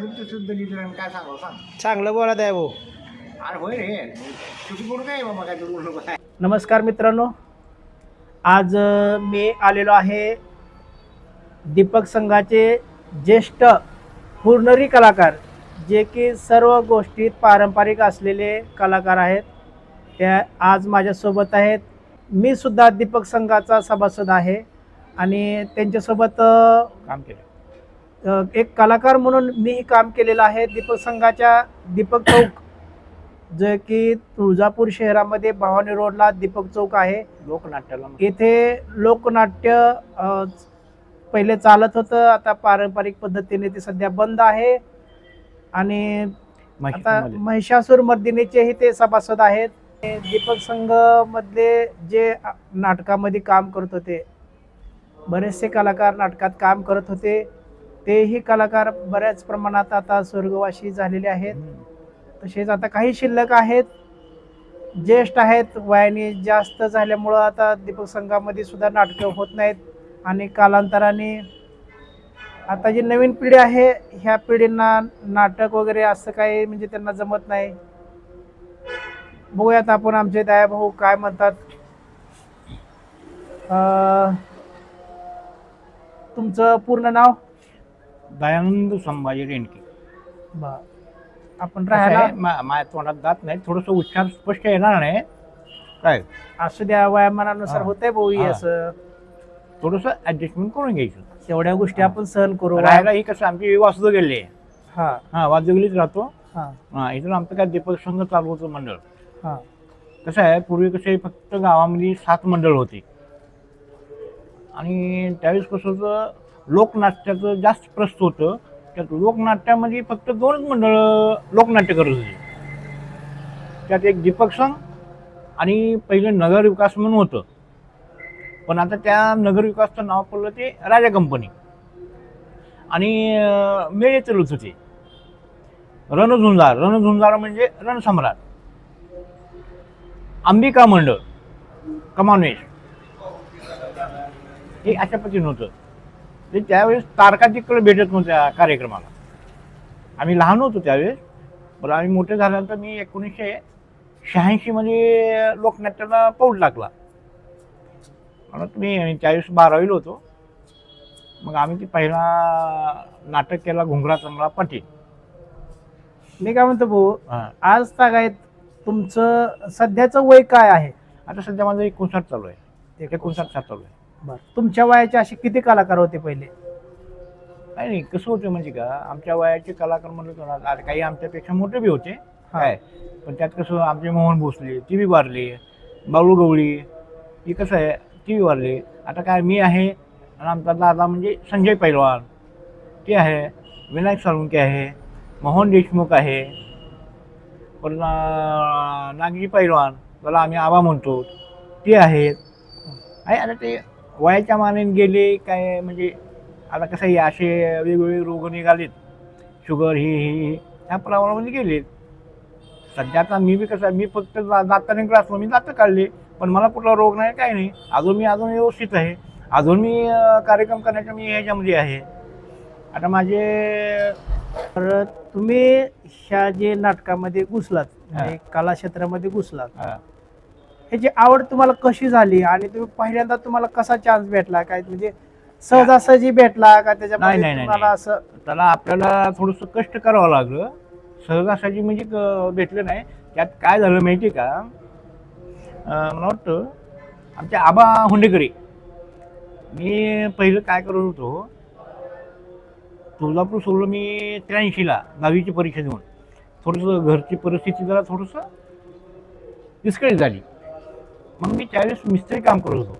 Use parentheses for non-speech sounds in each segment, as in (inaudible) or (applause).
शुद्ध लिहिलं काय सांगावं सांग चांगलं बोला आहे भाऊ. अरे होय रे तुझी काय बाबा काय नमस्कार मित्रांनो. आज अ, मी आलेलो आहे दीपक संघाचे ज्येष्ठ पूर्णरी कलाकार जे की सर्व गोष्टीत पारंपरिक असलेले कलाकार आहेत. त्या आज माझ्यासोबत आहेत. मी सुद्धा दीपक संघाचा सभासद आहे आणि त्यांच्यासोबत अ, काम केलं. एक कलाकार म्हणून मीही काम केलेलं आहे. दीपक संघाच्या दीपक चौक जे की तुळजापूर शहरामध्ये भवानी रोडला दीपक चौक आहे. लोकनाट्याला येथे लोकनाट्य पहिले चालत होतं. आता पारंपरिक पद्धतीने ते सध्या बंद आहे. आणि आता महिषासूर मर्दिनीचेही ते सभासद आहेत. दीपक संघ मधले जे नाटकामध्ये काम करत होते बरेचसे कलाकार नाटकात काम करत होते. तेही कलाकार बऱ्याच प्रमाणात आता स्वर्गवासी झालेले आहेत. तसेच आता काही शिल्लक आहेत. ज्येष्ठ आहेत वयाने जास्त झाल्यामुळं आता दीपक संघामध्ये सुद्धा नाटकं होत नाहीत आणि कालांतराने आता जी नवीन पिढी आहे ह्या पिढींना नाटक वगैरे असं काही म्हणजे त्यांना जमत नाही. बघूयात आपण आमचे दया भाऊ काय म्हणतात. तुमचं पूर्ण नाव? दयानंद संभाजी रेणके. बर आपण कसं आहे, राहायला मा- माझ्या तोंडात जात नाही थोडस उच्चार स्पष्ट येणार नाही काय? असू द्या वयामानानुसार हा. होतंय भाऊ हे हा. असं. थोडस ऍडजस्टमेंट करून घ्यायचं. तेवढ्या गोष्टी हा. आपण सहन करू. राहायला ही कसं आमची वासुद गेली. आहे हा. हा वासुदेवलीच राहतो. हा. हा इथून आमचं काय दीपक संघ चालू होतं मंडळ. हा. कसं आहे पूर्वी कसे फक्त गावामध्ये सात मंडळ होती. आणि त्यावेळेस कसं होतं लोकनाट्याचं जास्त प्रस्त होतं. त्यात लोकनाट्यामध्ये फक्त दोनच मंडळ लोकनाट्य करत होते. त्यात एक दीपक संघ आणि पहिलं नगर विकास म्हणून होतं. पण आता त्या नगरविकासचं नाव पडलं ते राजा कंपनी. आणि मेळे चलत होते. रणझुंजार रणझुंजार म्हणजे रणसम्राट अंबिका मंडळ कमानवेश हे अशा पद्धतीनं होतं. ते त्यावेळेस तारकाचिकडे भेटत नव्हत्या कार्यक्रमाला. आम्ही लहान होतो त्यावेळेस. बरं आम्ही मोठे झाल्यानंतर मी एकोणीसशे शहाऐंशीमध्ये लोकनाट्याला पाऊल टाकला. मला तुम्ही त्यावेळेस बारावीला होतो. मग आम्ही ती पहिला नाटक केला घुंगरा चांगला पाटील. मी काय म्हणतो भाऊ हां. आज तागायत तुमचं सध्याचं वय काय आहे? आता सध्या माझं एकोणसाठ चालू आहे. एकोणसाठ. सात चालू आहे. तुमच्या वयाचे असे किती कलाकार होते पहिले? नाही नाही कसं होतं म्हणजे का आमच्या वयाचे कलाकार म्हणलं तर काही आमच्यापेक्षा मोठे बी होते. काय? पण त्यात कसं आमचे मोहन भोसले ती बी वारली बाळू गवळी ही कसं आहे ती बी वारली. आता काय मी आहे आणि आमचा दादा म्हणजे संजय पैलवान. ते आहे विनायक साळुंके आहे मोहन देशमुख आहे. पण नागजी पैलवान त्याला आम्ही आबा म्हणतो ते आहेत. आहे आता ते वयाच्या मानाने गेले काय म्हणजे आता कसं आहे असे वेगवेगळे रोग निघालेत. शुगर ही ही ही ह्या प्रमाणामध्ये गेलेत. सध्या आता मी बी कसं मी फक्त जा- दाताने ग्रासलो मी दातं काढले पण मला कुठला रोग नाही काही नाही. अजून मी अजून व्यवस्थित आहे. अजून मी कार्यक्रम करण्याच्या मी ह्याच्यामध्ये आहे. आता माझे तर तुम्ही ह्या जे नाटकामध्ये घुसलात म्हणजे कला क्षेत्रामध्ये घुसलात ह्याची आवड तुम्हाला कशी झाली आणि तुम्ही पहिल्यांदा तुम्हाला कसा चान्स भेटला? काय म्हणजे सहजासहजी भेटला का नाही, त्याच्यामध्ये नाही, नाही, तुम्हाला नाही. असं त्याला आपल्याला थोडंसं कष्ट करावं लागलं. सहजासहजी म्हणजे क- भेटलं नाही. त्यात काय झालं माहिती का? अं, मला वाटतं आमच्या आबा हुंडेकरी. मी पहिलं काय करत होतो तुळजापूर सोडलं मी त्र्याऐंशीला दहावीची परीक्षा देऊन. थोडंसं घरची परिस्थिती जरा थोडंसं विस्कळीत झाली. मग मी त्यावेळेस मिस्त्री काम करत होतो.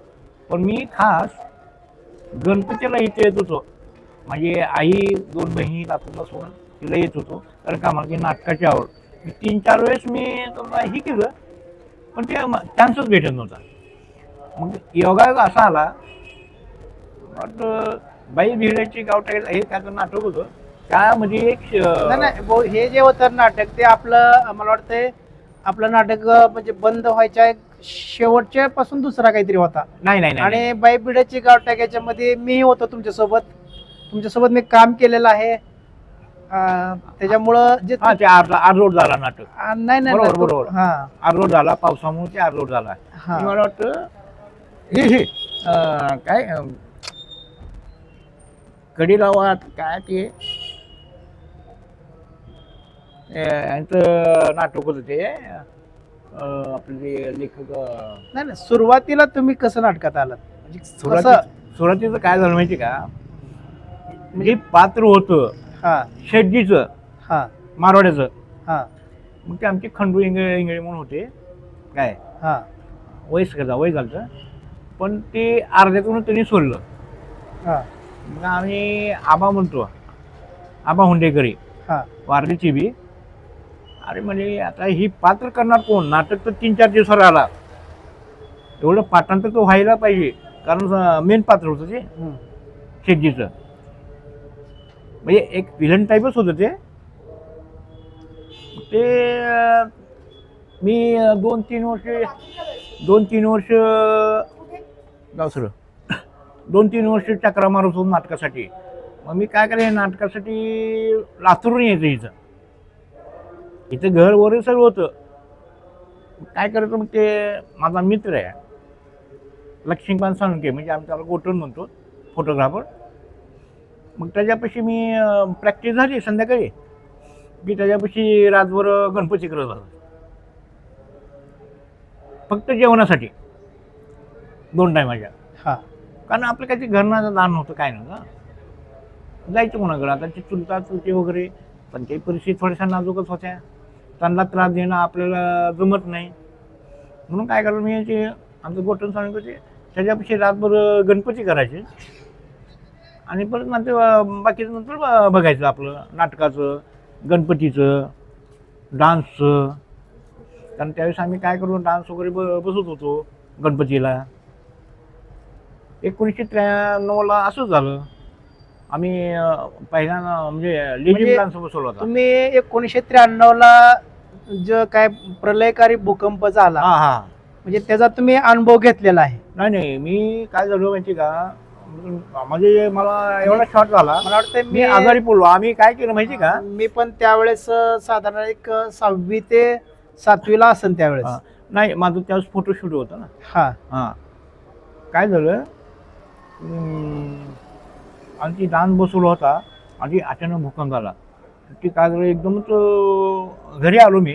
पण मी खास गणपतीला इथे येत होतो. माझी आई दोन बहिणी लातूरला सोडून तिला येत होतो. कारण का मला नाटकाची आवड. मी तीन चार वेळेस मी तुम्हाला हे केलं पण ते चान्सच भेटत नव्हता. मग योगा असा आला वाटतं बाई भिड्याची गावठाई हे त्याचं नाटक होतं. त्यामध्ये एक नाही हे जे होतं नाटक ते आपलं मला वाटतंय आपलं नाटक म्हणजे बंद व्हायच्या एक शेवटच्या पासून दुसरा काहीतरी होता. नाही नाही नाही आणि बाई बिड्याची गाव याच्यामध्ये मीही होतो तुमच्यासोबत. तुमच्यासोबत मी काम केलेलं आहे. अं, त्याच्यामुळं जे हा ते झाला नाटक. नाही नाही बरोबर, नाही. हा. झाला पावसामुळे ते आर रोड झाला. हा. मला वाटतं हे हे. अं, काय अं, कडिलावात काय ते? अं, यांचं नाटक होतं ते. अं, आपले जे लेखक अं, नाही नाही सुरुवातीला तुम्ही कसं नाटकात आलात? म्हणजे कसं सुरुवाती सुरुवातीचं काय झालं माहिती का? म्हणजे पात्र होतं. हा. शेटजीचं हा. मारवाड्याचं. हा. मग ते आमचे खंडू इंगळे इंगळे म्हणून होते. काय? हा. वयस्कर वय झालं पण ते अर्ध्यातून त्यांनी सोडलं. हा. मग आम्ही आबा म्हणतो. आबा हुंडेकरी. हा. वारलीची बी. अरे म्हणजे आता ही पात्र करणार कोण? नाटक तर तीन चार दिवसावर आला. एवढं पाठांतर तर व्हायला पाहिजे. कारण मेन पात्र होतं ते. शेटजीचं म्हणजे एक विलन टाईपच होतं ते. ते मी दोन तीन वर्ष दोन तीन वर्ष गाव सर. दोन तीन वर्ष चक्रा मारत होतो नाटकासाठी. मग मी काय करायचं नाटकासाठी लातूरून यायचं इथं. इथं घर वगैरे सगळं होतं. काय करायचं मग ते माझा मित्र आहे. लक्ष्मीकांत साळुंके म्हणजे आम्ही त्याला गोटून म्हणतो फोटोग्राफर मग त्याच्यापाशी मी प्रॅक्टिस झाली संध्याकाळी. की त्याच्यापाशी रातभर गणपती करत होता. फक्त जेवणासाठी. दोन टायमाच्या हा. कारण आपलं काही घरनाचं दान नव्हतं काय नव्हतं जायचं कोणाकडे? आता ते चुलता चुलते वगैरे पण काही परिस्थिती थोड्याशा नाजूकच होत्या. त्यांना त्रास देणं आपल्याला जमत नाही. म्हणून काय करायचं मी ते आमचं गोठण सांगितलं होते त्याच्यापेक्षा रातभर गणपती करायचे. आणि परत नंतर बाकीचं नंतर ब- बघायचं आपलं नाटकाचं गणपतीचं डान्सचं. कारण त्यावेळेस आम्ही काय करू डान्स वगैरे ब बसत होतो गणपतीला. एकोणीसशे त्र्याण्णवला असंच झालं. आम्ही पहिल्यांदा म्हणजे म्हणजे बसवला होता. तुम्ही एकोणीसशे त्र्याण्णव ला जो काय प्रलयकारी भूकंप झाला हा हा. म्हणजे त्याचा तुम्ही अनुभव घेतलेला आहे? नाही नाही मी काय झालं माहिती का? म्हणजे मला एवढा शॉर्ट झाला. मला वाटतं मी आजारी पडलो. आम्ही काय केलं माहिती का? मी पण त्यावेळेस अं, साधारण एक अं, सहावी ते सातवीला असेल त्यावेळेस. हा. नाही माझं त्यावेळेस फोटोशूट होतं ना. हा. हां. काय झालं? आणि ती डान्स बसवला होता आणि अचानक भूकंप झाला. ती काय झालं एकदमच घरी आलो मी.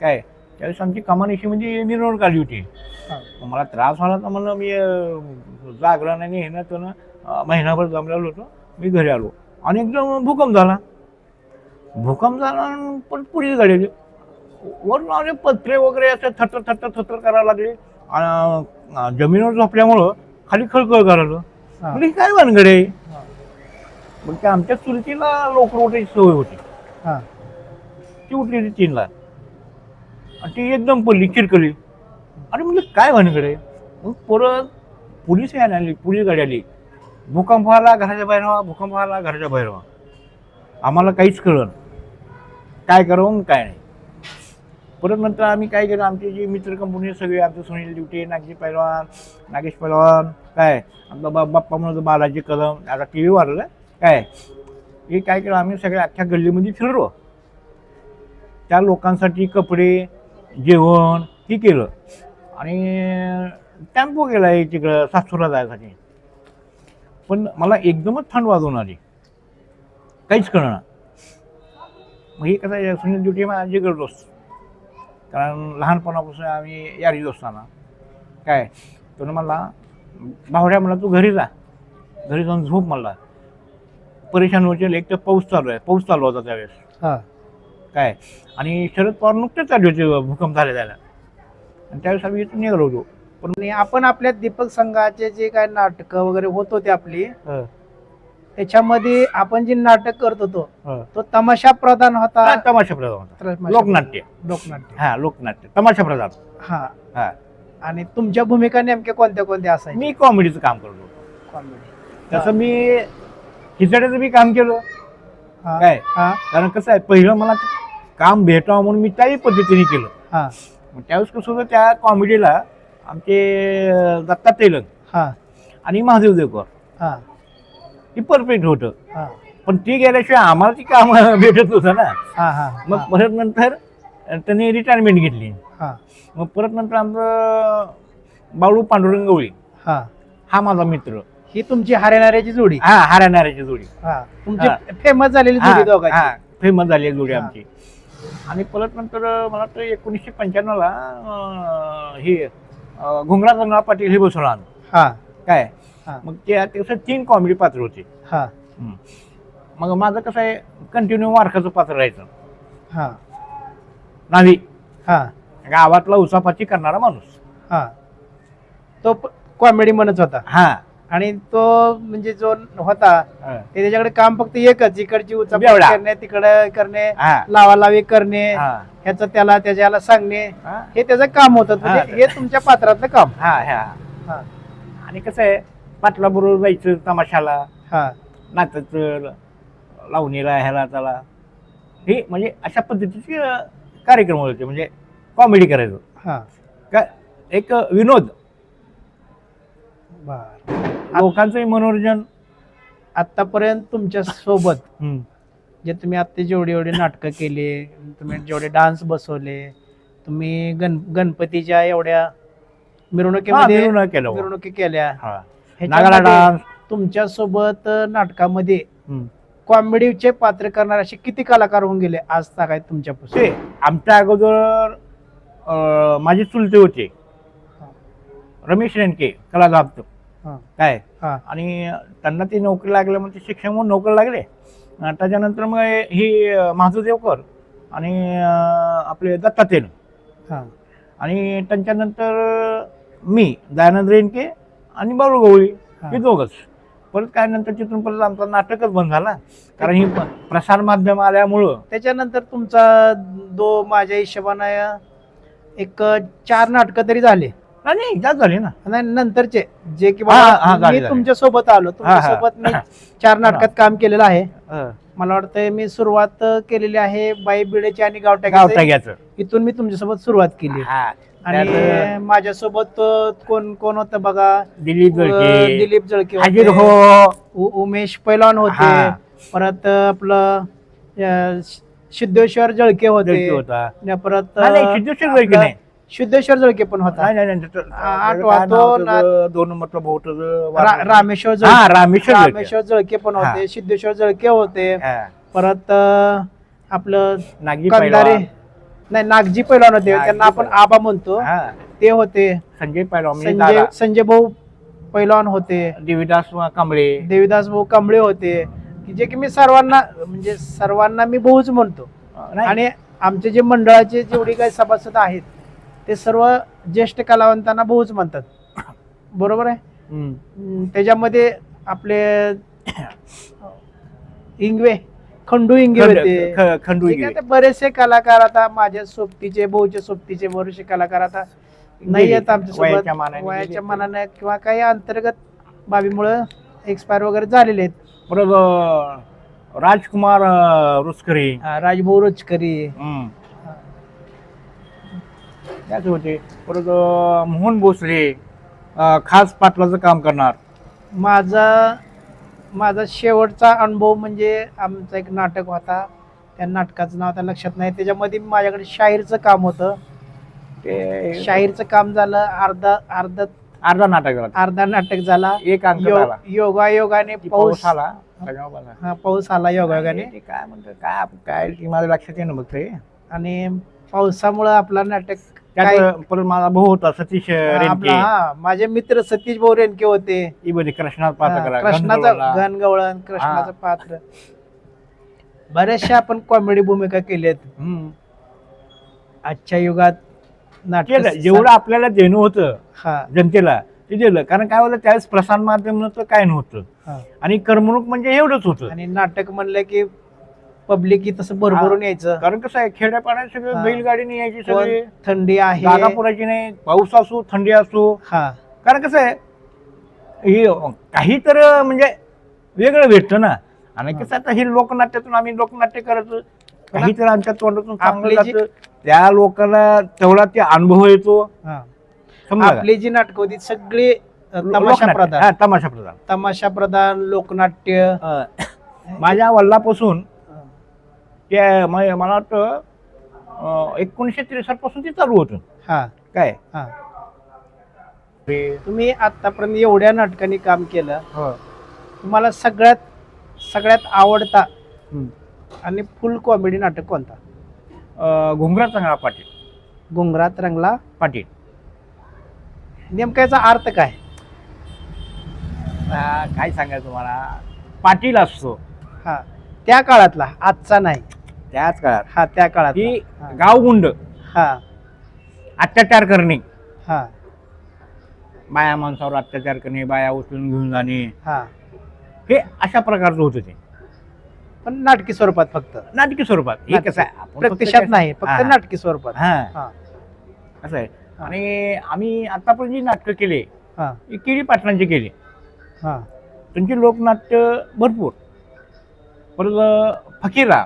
काय? त्यावेळेस आमची कमानीशी म्हणजे मिरवणूक आली होती. मला त्रास झाला तर म्हणलं मी जागरण आणि हे ना त्यानं महिनाभर जमलेलो होतो. मी घरी आलो. आणि एकदम भूकंप झाला. भूकंप झाला पण पुढे गाडी वरून आले पत्रे वगैरे असे थटर थटर थटर करायला लागले. जमिनीवर झोपल्यामुळं खाली खळखळ करायला. म्हणजे काय भानगड आहे. मग ते आमच्या चुलतीला लोक उठायची सवय होती. हा. ती उठली होती तीनला. आणि ती एकदम पडली चिरकली. अरे म्हणजे काय भानगड आहे? मग परत पोलीस यायला आली पोलीस गाडी आली. भूकंप आला घराच्या बाहेर व्हा भूकंप आला घराच्या बाहेर व्हा. आम्हाला काहीच कळलं काय करावं काय नाही. परत नंतर आम्ही काय केलं आमचे जे मित्र कंपनी सगळे आमचे सुनील ड्युटे नागजी पैलवान नागेश पैलवान काय? आमचा बा बाप्पा म्हणतो बालाजी कदम. आता टी व्ही वाढलं काय? हे काय केलं आम्ही सगळ्या अख्ख्या गल्लीमध्ये फिरलो. त्या लोकांसाठी कपडे जेवण हे केलं. आणि टेम्पो केला आहे तिकडं सासूरला जायसाठी. पण मला एकदमच थंड वाजवून आली. काहीच कळणार मग हे कसं आहे, सुनील ड्युटी माझा जिगर दोस्त. कारण लहानपणापासून आम्ही यारी असताना काय? तो मला भावड्या म्हणला तू घरी जा. घरी जाऊन झोप म्हणला. परेशान व्हायचे एक तर पाऊस चालू आहे. पाऊस चालू होता त्यावेळेस. हा. काय? आणि शरद पवार नुकतेच चालू होते भूकंप झाले त्याला. आणि त्यावेळेस आम्ही इथून निघालो होतो. आणि आपण आपल्या दीपक संघाचे जे काय नाटकं वगैरे होत होते आपली त्याच्यामध्ये आपण जे नाटक करत होतो तो तमाशा प्रधान होता. हा, तमाशा प्रधान होता. तमाशा- लोकनाट्य. लोकनाट्य. हा लोकनाट्य. तमाशा प्रधान. हा. हा. आणि तुमच्या भूमिका नेमक्या कोणत्या कोणत्या असायच्या? मी कॉमेडीचं काम करतो Comedy. तसं मी खिचड्याचं बी काम केलं. हा. काय? हा. कारण कसं आहे पहिलं मला ते काम भेटावं म्हणून मी त्याही पद्धतीने केलं. हा. मग त्यावेळेस कसं होतं त्या कॉमेडीला आमचे अं, दत्ता तेलंग हा. आणि महादेव देवकर हा. हे परफेक्ट होतं. हा. पण ती गेल्याशिवाय आम्हाला ती काम (laughs) भेटत होतं ना. हा हा. मग परत नंतर त्यांनी रिटायरमेंट घेतली. हा. मग परत नंतर आमचं बाळू पांडुरंग गवळी. हा. हा माझा मित्र. ही तुमची हरियाणाची जोडी. हा हरणाऱ्याची जोडी. हा. तुमची फेमस झालेली जोडी दोघांची. फेमस झाली आहे जोडी. आमची. आणि परत नंतर मला वाटतं एकोणीसशे पंच्याण्णवला अं, ही घुंगरा गंगा पाटील हे बसवणार हा. काय? हा. मग ते त्याचं तीन कॉमेडी पात्र होते. हा. मग माझं कसं आहे कंटिन्यू वारखाचं पात्र राहायचं. हा. नावी हा. गावातला उसापाची करणारा माणूस. हा. तो कॉमेडी म्हणत होता. हा. आणि तो म्हणजे जो होता. ते त्याच्याकडे काम फक्त एकच इकडची बेवडा. करणे तिकडे करणे हा. लावालावी करणे हा. ह्याचं त्याला त्याच्याला सांगणे हा. हे त्याचं काम होतं म्हणजे हा. तुमच्या पात्रातलं काम हा हा हा आणि कसं आहे पाटला बरोबर जायचं तमाशाला हा लावणीला ह्याला त्याला हे म्हणजे अशा पद्धतीचे अं, कार्यक्रम होते म्हणजे कॉमेडी करायचं हा का एक विनोद बर लोकांचंही मनोरंजन आतापर्यंत तुमच्यासोबत. जे तुम्ही आता जेवढे एवढे नाटकं केले तुम्ही जेवढे डान्स बसवले तुम्ही गण गणपतीच्या एवढ्या मिरवणुकीमध्ये मिरवणूक केलं. मिरवणुकी केल्या हा. तुमच्यासोबत नाटकामध्ये. कॉमेडीचे पात्र करणारे असे किती कलाकार होऊन गेले आज काय तुमच्यापासून ते आमच्या अगोदर माझे चुलते होते रमेश रेणके कला हा. काय? हा. आणि त्यांना ती नोकरी लागल्या म्हणजे शिक्षण म्हणून नोकरी लागले. अं, त्याच्यानंतर मग ही अं, महाजू देवकर आणि अं, आपले दत्तातेन हा. आणि त्यांच्यानंतर मी दयानंद रेणके आणि बाळू गवळी हा. हे दोघच. परत काय नंतर तिथून परत आमचा नाटकच बंद झाला. कारण ही प- प्रसार माध्यम आल्यामुळं. त्याच्यानंतर तुमचा दो माझ्या हिशोबानं एक चार नाटकं तरी झाले. नाही, नाही जास्त झाली ना. आणि नंतरचे जे की हा, हा, बाबा झाले, मी झाले. तुमच्यासोबत आलो तुमच्या हा. सोबत मी चार नाटकात काम केलेलं आहे. मला वाटतं मी सुरुवात केलेली आहे बाई बिडेची आणि गाव गावट्याची टाक्याचं इथून मी तुमच्यासोबत सुरुवात केली. हा. आणि त्यात- माझ्यासोबत अ, कोण कोण होतं बघा? दिलीप अ, दिलीप जळके हाजीर होते, हो. उ- उमेश पैलवान होते. हा. परत अ, आपलं अ, सिद्धेश्वर जळके होते. जळके होता. आणि परत नाही, नाही, सिद्धेश्वर जळके आपलं नाही. सिद्धेश्वर जळके पण होता नाही, नाही, नाही, काय नाव त्याचं? दोन नंबरचा भाऊ त्याचं रा- वारला. रामेश्वर हा रामेश्वर जळके. रामेश्वर जळके पण हा. होते सिद्धेश्वर जळके होते हा. परत अ, आपलं नागजी कंदारे पैलवान. नाही नागजी पैलवान होते नागजी त्यांना आपण. आबा म्हणतो हा. ते होते संजय पैलवान म्हणजे संजय दादा. संजय भाऊ पैलवान होते देवीदास कांबळे देवीदास भाऊ कांबळे होते की जे की मी सर्वांना म्हणजे सर्वांना मी भाऊच म्हणतो आणि आमचे जे मंडळाचे जेवढे काही सभासद आहेत ते सर्व ज्येष्ठ कलावंतांना भाऊच म्हणतात. बरोबर आहे? त्याच्यामध्ये आपले इंगवे खंडू इंगवे खंड- होते. खंडू बरेचसे कलाकार आता माझ्या सोबतीचे भाऊच्या सोबतीचे बरेचसे कलाकार आता नाही. येत आमच्या वयाच्या मानाने किंवा काही अंतर्गत बाबीमुळे एक्सपायर वगैरे झालेले आहेत. अं, राजकुमार रुचकरी. राजभाऊ रोचकरी. त्याच होते. परत मोहन भोसले खास पाटलाचं काम करणार. माझा माझा शेवटचा अनुभव म्हणजे आमचा एक नाटक होता. त्या नाटकाचं नाव आता लक्षात नाही. त्याच्यामध्ये माझ्याकडे शाहीरचं काम होतं. ते शाहीरचं काम झालं अर्धा अर्धा अर्धा नाटक झाला. अर्धा नाटक झाला. एक अंक यो- झाला. योगायोगाने ती पाऊस आला. हा पाऊस आला योगायोगाने. काय म्हणतात काय काय माझ्या लक्षात येणं बघ आणि पावसामुळं आपला नाटक त्यात परत माझा भाऊ होता सतीश रेणके. आपला हा माझे मित्र सतीश भाऊ रेणके होते. बरी कृष्णात पात्र करा कृष्णाचं. घनगवळण कृष्णाचं. पात्र. बऱ्याचशा आपण कॉमेडी भूमिका केल्यात. आजच्या युगात नाटक जेवढं आपल्याला देणं होतं हा. जनतेला ते दिलं. कारण काय होतं त्यावेळेस प्रसार माध्यम काय नव्हतं. आणि करमणूक म्हणजे एवढंच होतं. आणि नाटक म्हणलं की पब्लिक तसं भरभरून यायचं. कारण कसं आहे खेड्यापाड्यात सगळं हा. बैलगाडीने यायची सगळी. थंडी जागा आहे पुरायची नाही. पाऊस असो थंडी असो. हा. कारण कसं आहे हे काही तर म्हणजे वेगळं भेटतं ना. आणि कसं आता हे लोकनाट्यातून आम्ही लोकनाट्य करायचं काही तर आमच्या तोंडातून आपली जी-. त्या लोकांना तेवढा ते अनुभव येतो. हा. का? आपली जी नाटक होती सगळी अ, तमाशा लोकनाट्य. प्रधान हा, तमाशा प्रधान तमाशा प्रधान लोकनाट्य. अं, (coughs) माझ्या वडिलापासून ते म- मला वाटतं एकोणीसशे त्रेसष्टपासून ते चालू होतं. हा. काय? हा. ते- तुम्ही आतापर्यंत एवढ्या नाटकांनी काम केलं. हो. तुम्हाला सगळ्यात सगळ्यात आवडता हम्म. आणि फुल कॉमेडी नाटक कोणता? अं, घुंगरा चांगला पाटील. घुंगरात रंगला पाटील. नेमका याचा अर्थ काय? काय सांगायचं तुम्हाला? पाटील असतो. हा. त्या काळातला आजचा नाही. त्याच काळात हा त्या काळात की हा. गावगुंड हा. अत्याचार करणे. हा. बाया माणसावर अत्याचार करणे बाया उचलून घेऊन जाणे. हा. हे अशा प्रकारचं होतं ते. पण नाटकी स्वरूपात फक्त. नाटकी स्वरूपात. हे नाटकी. कसं आहे? आपण फक्त प्रत्यक्षात नाही फक्त हा. नाटकी स्वरूपात. हा. हा. असं आहे. हा. आणि आम्ही आतापर्यंत जी नाटकं केले हा. ही केळी पाटलांची केली. हा. त्यांची लोकनाट्य भरपूर. परत. फकीरा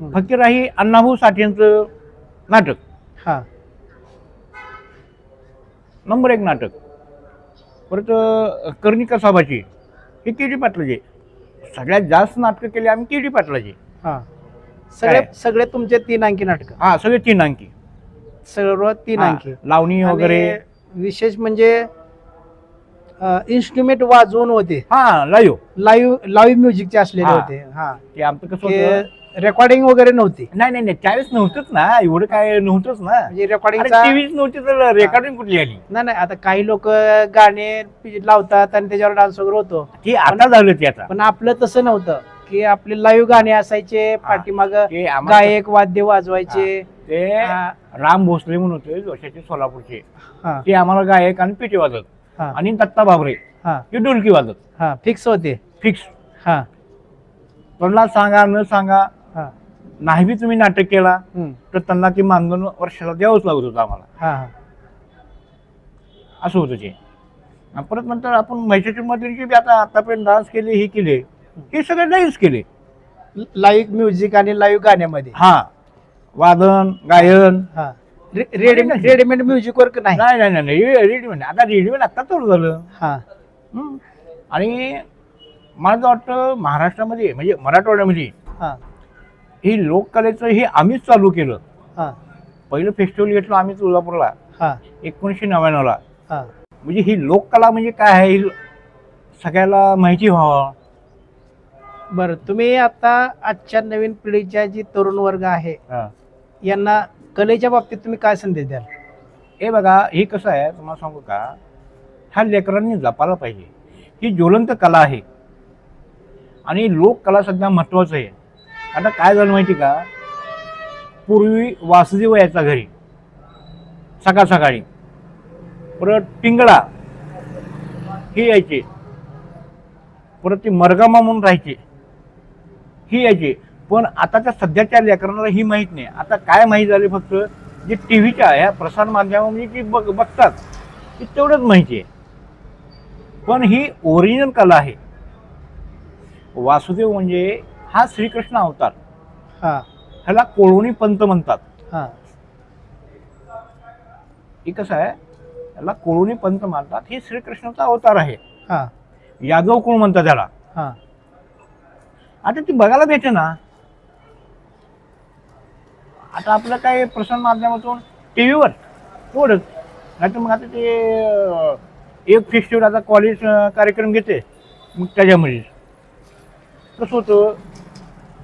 ही अण्णाभाऊ साठेंचं नाटक. हा. नंबर एक नाटक. परत कर्णिका साहेबाची हे केडी पाटलाची. सगळ्यात जास्त नाटकं केली आम्ही केडी पाटलाची. हा. सगळे काय? सगळे तुमचे तीन अंकी नाटक. हा सगळे तीन अंकी. सर्व तीन हा, अंकी. लावणी वगैरे. आणि विशेष म्हणजे इन्स्ट्रुमेंट वाजवून होते. हा लाईव्ह लाईव्ह लाईव्ह म्युझिकचे असलेले हा. होते. हा. ते आमचं कसं होतं? ते रेकॉर्डिंग वगैरे नव्हती. नाही नाही नाही त्यावेळेस नव्हतंच ना. एवढं काय नव्हतंच ना. म्हणजे रेकॉर्डिंग टीव्हीच नव्हती तर रेकॉर्डिंग कुठली आली? नाही नाही आता काही लोक गाणे लावतात आणि त्याच्यावर डान्स वगैरे होतो. ती आता झालं ते आता. पण आपलं तसं नव्हतं. की आपले लाईव्ह गाणे असायचे पाठीमाग ते गायक वाद्य वाजवायचे. ते राम भोसले म्हणून होते जोशाचे सोलापूरचे. ते आम्हाला गायक आणि पेटी वाजत आणि दत्ता बाबरे हा, हे डोलकी वाजत हा फिक्स होते. फिक्स हा. त्यांना सांगा न सांगा नाही बी तुम्ही नाटक केला तर त्यांना ते मानधन वर्षाला द्यावंच लागत होतं आम्हाला. हा हा. असं होतं ते. आणि परत नंतर आपण महिषाची मध्ये बी आता आतापर्यंत डान्स केले हे केले. हे सगळे नाहीच केले. लाईव्ह म्युझिक आणि लाईव्ह गाण्यामध्ये. हा. वादन गायन. हा. रेडीमेड रेडीमेड म्युझिक वर नाही. नाही नाही नाही रेडीमेड आता रेडीमेड आता चालू झालं. हा. हम्म. आणि मला तर वाटतं महाराष्ट्रामध्ये म्हणजे मराठवाड्यामध्ये हा. ही लोककलेचं हे आम्हीच चालू केलं. हा. पहिलं फेस्टिवल घेतलं आम्ही तुळजापूरला. हा. एकोणीसशे नव्याण्णवला. हा. म्हणजे ही लोककला म्हणजे काय आहे ही सगळ्याला माहिती व्हावं. बरं तुम्ही आता आजच्या नवीन पिढीच्या जी तरुण वर्ग आहे हा. यांना कलेच्या बाबतीत तुम्ही काय संदेश द्याल? हे बघा हे कसं आहे तुम्हाला सांगू का? ह्या लेकरांनी जपायला पाहिजे. ही ज्वलंत कला आहे. आणि लोककला सध्या महत्त्वाचं आहे. आता काय झालं माहिती का? पूर्वी वासुदेव यायचा घरी. सकाळ सकाळी. परत टिंगळा हे यायचे. परत ती मरगामा म्हणून राहायची. ही यायची. पण आताच्या सध्याच्या लेकरांना ही माहीत नाही. आता काय माहीत झाले फक्त जे टी व्हीच्या ह्या प्रसार माध्यमामध्ये जी बघ बघतात ते तेवढंच माहिती आहे. पण ही ओरिजिनल कला आहे. वासुदेव म्हणजे हा श्रीकृष्ण अवतार. हा. ह्याला कोळवणी पंत म्हणतात. हा. हे कसं आहे? ह्याला कोळवणी पंत म्हणतात हे श्रीकृष्णाचा अवतार आहे. हा. यादव कोण म्हणतात त्याला हा. आता ती बघायला भेटे ना. आता आपलं काय प्रसार माध्यमातून टी व्हीवर तेवढंच नाही तर मग आता ते एक फेस्टिवल आता कॉलेज कार्यक्रम घेते. मग त्याच्यामध्ये. कसं होतं?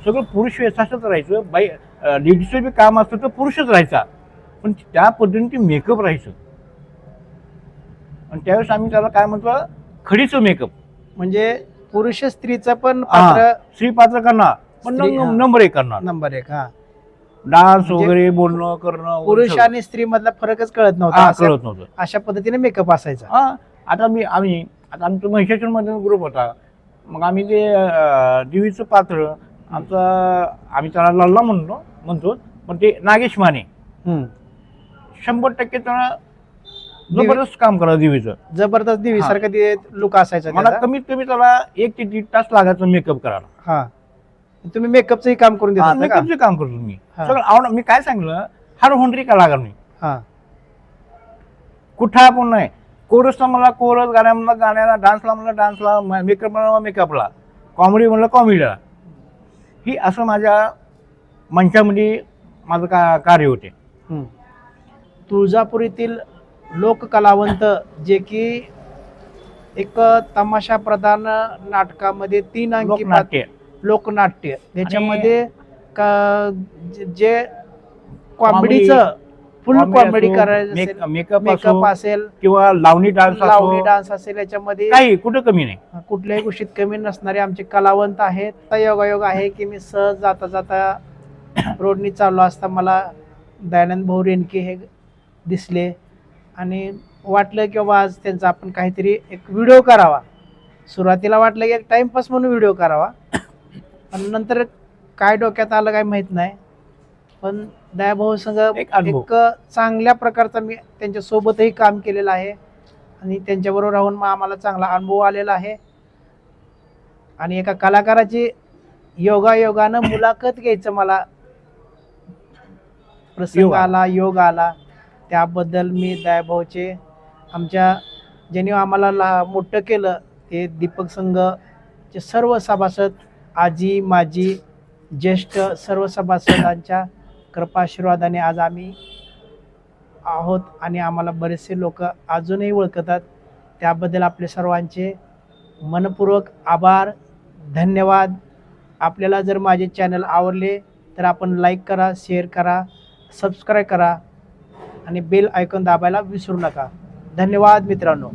सगळं पुरुष वेशाचंच राहायचं. बाई लेडीजचं बी काम असतं तर पुरुषच राहायचा. पण त्या पद्धतीने ते मेकअप राहायचं. आणि त्यावेळेस आम्ही त्याला काय म्हणतो खडीचं मेकअप म्हणजे पुरुष स्त्रीचं पण पात्र स्त्री पात्र करणार. पण. नंबर एक करणार. नंबर एक हा. डान्स म्हणजे वगैरे बोलणं करणं पुरुष. आणि स्त्री मधला फरकच कळत नव्हता. अशा- कळत नव्हतं. अशा पद्धतीने मेकअप असायचा. हा आता मी आम्ही आता आमचं महिषासूरमध्ये ग्रुप होता. मग आम्ही ते देवीचं पात्र आमचं आम्ही त्याला लल्ला म्हणतो म्हणतो पण ते नागेश माने. हम्म. शंभर टक्के त्याला जबरदस्त काम करा देवीचं. जबरदस्त देवी हा. सारखं ते लुक असायचा मला त्याचा. कमीत कमी त्याला एक ते दीड तास लागायचं मेकअप करायला. हा. तुम्ही मेकअपचंही काम करून का? मेकअपचं काम करतो मी. हा. सगळं आवड मी काय सांगलं हर होंडरी कलाकार मी हा. कुठं आपण नाही. कोरसला मला कोरस गाण्याला गाण्याला डान्सला मला डान्सला मेकअपला मेकअपला कॉमेडी म्हणलं कॉमेडीला ही असं माझ्या मंचामध्ये माझं का कार्य होते. हं. तुळजापुरीतील लोककलावंत जे की एक तमाशा प्रधान नाटकामध्ये तीन अंकी पात्र- लोकनाट्य. लोकनाट्य. त्याच्यामध्ये का- जे- जे कॉमेडीचं फुल कॉमेडी करायचं असेल मेकअप मेकअप असेल किंवा लावणी डान्स लावणी डान्स असेल याच्यामध्ये काही कुठं कमी नाही. कुठल्याही गोष्टीत कमी नसणारे आमचे कलावंत आहेत. योगायोग आहे की मी सहज जाता जाता रोडनी चाललो असता मला दयानंद भाऊ रेणके हे दिसले. आणि वाटलं की बाबा आज त्यांचा आपण काहीतरी एक व्हिडिओ करावा. सुरुवातीला वाटलं की एक टाइमपास म्हणून व्हिडिओ करावा. पण नंतर काय डोक्यात आलं काय माहीत नाही. पण दयाभाऊ संघ एक अनुभव. एक चांगल्या प्रकारचा मी त्यांच्या सोबतही काम केलेलं आहे आणि त्यांच्याबरोबर राहून मग आम्हाला चांगला अनुभव आलेला आहे आणि एका कलाकाराची योगायोगानं मुलाखत घ्यायचं मला प्रसंग योग आला. आला योग आला त्याबद्दल मी दयाभाऊचे आमच्या ज्यांनी आम्हाला ला मोठं केलं ते दीपक संघचे सर्व सभासद आजी माजी ज्येष्ठ सर्व सभासदांच्या कृपाशीर्वादाने आज आम्ही आहोत आणि आम्हाला बरेचसे लोक अजूनही ओळखतात. त्याबद्दल आपले सर्वांचे मनपूर्वक आभार धन्यवाद. आपल्याला जर माझे चॅनल आवडले तर आपण लाईक करा शेअर करा सबस्क्राईब करा आणि बेल आयकॉन दाबायला विसरू नका. धन्यवाद मित्रांनो.